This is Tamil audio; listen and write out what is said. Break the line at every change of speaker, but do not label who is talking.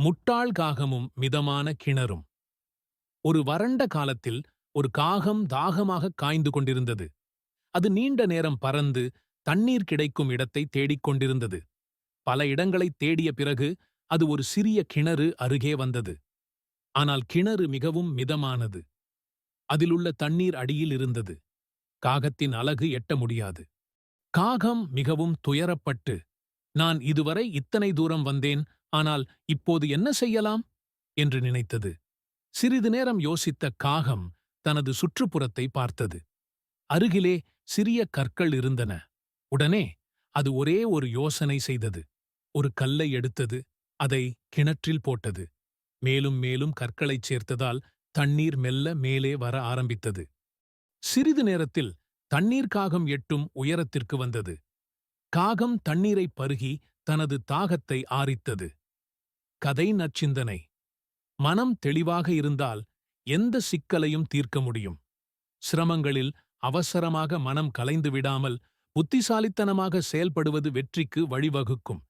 முட்டாள் காகமும் மிதமான கிணறும். ஒரு வறண்ட காலத்தில் ஒரு காகம் தாகமாக காய்ந்து கொண்டிருந்தது. அது நீண்ட நேரம் பறந்து தண்ணீர் கிடைக்கும் இடத்தை தேடிக் கொண்டிருந்தது. பல இடங்களைத் தேடிய பிறகு அது ஒரு சிறிய கிணறு அருகே வந்தது. ஆனால் கிணறு மிகவும் மிதமானது. அதிலுள்ள தண்ணீர் அடியில் இருந்தது. காகத்தின் அலகு எட்ட முடியாது. காகம் மிகவும் துயரப்பட்டு நான் இதுவரை இத்தனை தூரம் வந்தேன். ஆனால் இப்போது என்ன செய்யலாம்? என்று நினைத்தது. சிறிது நேரம் யோசித்த காகம் தனது சுற்றுப்புறத்தை பார்த்தது. அருகிலே சிறிய கற்கள் இருந்தன. உடனே அது ஒரே ஒரு யோசனை செய்தது. ஒரு கல்லை எடுத்தது. அதை கிணற்றில் போட்டது. மேலும் மேலும் கற்களைச் சேர்த்ததால் தண்ணீர் மெல்ல மேலே வர ஆரம்பித்தது. சிறிது நேரத்தில் தண்ணீர் காகம் எட்டும் உயரத்திற்கு வந்தது. காகம் தண்ணீரை பருகி தனது தாகத்தை ஆரித்தது. கதை நச்சிந்தனை மனம் தெளிவாக இருந்தால் எந்த சிக்கலையும் தீர்க்க முடியும். சிரமங்களில் அவசரமாக மனம் கலைந்து விடாமல் புத்திசாலித்தனமாக செயல்படுவது வெற்றிக்கு வழிவகுக்கும்.